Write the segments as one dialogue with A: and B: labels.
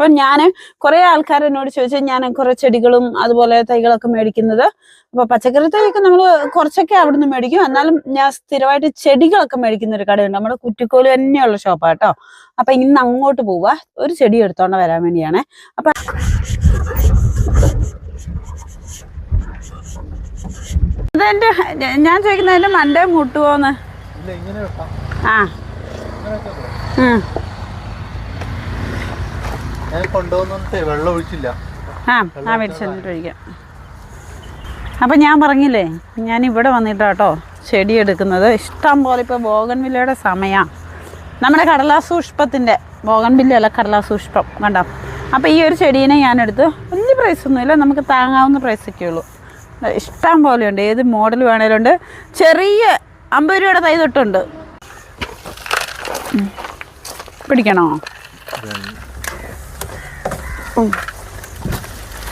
A: അപ്പൊ ഞാൻ കുറെ ആൾക്കാർ എന്നോട് ചോദിച്ചാൽ ഞാൻ കുറെ ചെടികളും അതുപോലെ തൈകളൊക്കെ മേടിക്കുന്നത്. അപ്പൊ പച്ചക്കറി തൈയൊക്കെ നമ്മൾ കുറച്ചൊക്കെ അവിടുന്ന് മേടിക്കും. എന്നാലും ഞാൻ സ്ഥിരമായിട്ട് ചെടികളൊക്കെ മേടിക്കുന്ന ഒരു കടയുണ്ട്. നമ്മുടെ കുറ്റിക്കോൽ തന്നെയുള്ള ഷോപ്പാ കേട്ടോ അപ്പൊ ഇന്ന് അങ്ങോട്ട് പോവാ. ഒരു ചെടി എടുത്തോണ്ട് വരാൻ വേണ്ടിയാണേ. അപ്പൊ അതെന്റെ ഞാൻ ചോദിക്കുന്നതിന്റെ മണ്ടേ
B: വെക്കാം.
A: ആ
B: ഇങ്ങനെ വെച്ചാ പോരെ.
A: ഉം.
B: ഞാൻ കൊണ്ടുവന്നിട്ട് വെള്ളം ഒഴിച്ചില്ല.
A: ആ ആ ഒഴിക്കാം. അപ്പം ഞാൻ പറഞ്ഞില്ലേ ഞാൻ ഇവിടെ വന്നിട്ടാട്ടോ ചെടി എടുക്കുന്നത്. ഇഷ്ടം പോലെ ഇപ്പോൾ ബോഗൻവില്ലയുടെ സമയമാണ് നമ്മുടെ കടലാസൂഷ്പത്തിന്റെ പുഷ്പത്തിന്റെ ബോഗൻവില്ല അല്ല കടലാസ് പുഷ്പം കണ്ടോ? അപ്പോൾ ഈ ഒരു ചെടീനെ ഞാനെടുത്ത് വലിയ പ്രൈസ് ഒന്നുമില്ല നമുക്ക് താങ്ങാവുന്ന പ്രൈസൊക്കെ ഉള്ളൂ. ഇഷ്ടം പോലെ ഉണ്ട് ഏത് മോഡൽ വേണേലും ഉണ്ട്. ചെറിയ അമ്പത് രൂപയുടെ തൈ തൊട്ടുണ്ട്. പിടിക്കണോ.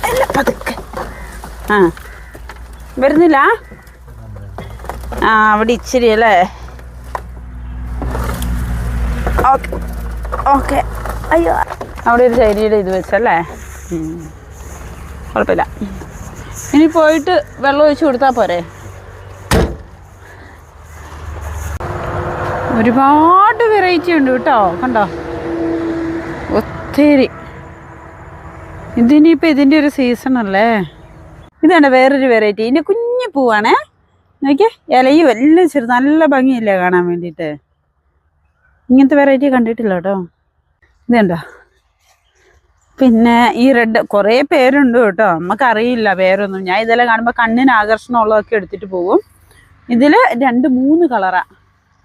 A: അല്ല പതുക്കെ. ആ. വരുന്നില്ല? ആ അവിടെ ഇച്ചിരി അല്ലേ? ഓക്കെ. ഓക്കെ. അയ്യോ. അവിടെ ഒരു ചൈനയുടെ ഇത് വെച്ചല്ലേ? കുഴപ്പമില്ല. ഇനി പോയിട്ട് വെള്ളം ഒഴിച്ചു കൊടുത്താൽ പോരെ? ഒരുപാട് വെറൈറ്റി ഉണ്ട് കേട്ടോ. കണ്ടോ? ഒത്തിരി. ഇതിനിപ്പോൾ ഇതിന്റെ ഒരു സീസൺ അല്ലേ? ഇതാണ് വേറൊരു വെറൈറ്റി ഇതിന്റെ കുഞ്ഞു പൂവാണേ. നോക്കിയേ ഇലയും എല്ലാം ചെറു നല്ല ഭംഗിയില്ലേ കാണാൻ വേണ്ടിയിട്ട്. ഇങ്ങനത്തെ വെറൈറ്റി കണ്ടിട്ടില്ല കേട്ടോ. ഇതുണ്ടോ? പിന്നെ ഈ റെഡ് കുറേ പേരുണ്ട് കേട്ടോ. നമുക്കറിയില്ല പേരൊന്നും. ഞാൻ ഇതെല്ലാം കാണുമ്പോൾ കണ്ണിന് ആകർഷണമുള്ളതൊക്കെ എടുത്തിട്ട് പോകും. ഇതിൽ രണ്ട് മൂന്ന് കളറാണ്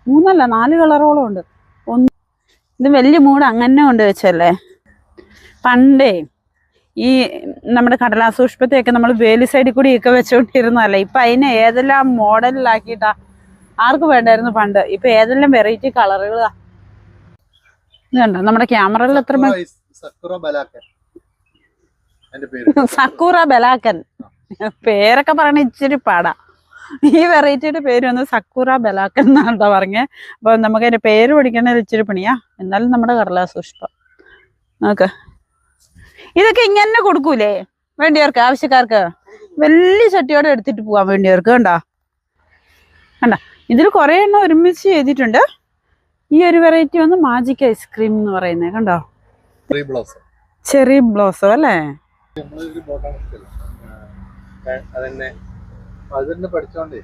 A: മൂന്നല്ല നാല് കളറോളം ഉണ്ട്. ഒന്ന് ഇത് വലിയ മൂട് അങ്ങനെ കൊണ്ട് വെച്ചല്ലേ പണ്ടേ ഈ നമ്മുടെ കടലാസൂഷ്പത്തെയൊക്കെ നമ്മൾ വേലി സൈഡിൽ കൂടിയൊക്കെ വെച്ചുകൊണ്ടിരുന്നതല്ലേ ഇപ്പം അതിനെ ഏതെല്ലാം മോഡലിലാക്കിയിട്ടാ? ആർക്ക് വേണ്ടായിരുന്നു പണ്ട്? ഇപ്പൊ ഏതെല്ലാം വെറൈറ്റി കളറുകളാ ഇതുണ്ടോ നമ്മുടെ ക്യാമറയിൽ എത്ര
B: സക്കുറ ബലാക്കൻ
A: പേരൊക്കെ പറയണ ഇച്ചിരി പാടാ. ഈ വെറൈറ്റിയുടെ പേര് വന്ന് സക്കൂറ ബലാക്കൻ എന്നാണ് പറഞ്ഞേ. അപ്പൊ നമുക്ക് അതിന്റെ പേര് പഠിക്കണത് ഇച്ചിരി പണിയാ. എന്നാലും നമ്മുടെ കടലാസൂഷ്പം നോക്ക്. ഇതൊക്കെ ഇങ്ങനെ കൊടുക്കൂലേ? വേണ്ടിയവർക്ക് ആവശ്യക്കാർക്ക്. വലിയ ചട്ടിയോടെ എടുത്തിട്ട് പോവാൻ വേണ്ടിയവർക്ക് കണ്ടോ? കണ്ട? ഇതിൽ കുറേ എണ്ണം ഒരുമിച്ച് ചെയ്തിട്ടുണ്ട് ഈ ഒരു വെറൈറ്റി വന്ന് മാജിക് ഐസ്ക്രീം എന്ന് പറയുന്നത് കണ്ടോ?
B: ചെറിയ ബ്ലൗസോ
A: ചെറി ബ്ലോസം അല്ലേ?
B: അതന്നെ. അത് തന്നെ പഠിച്ചോണ്ടേ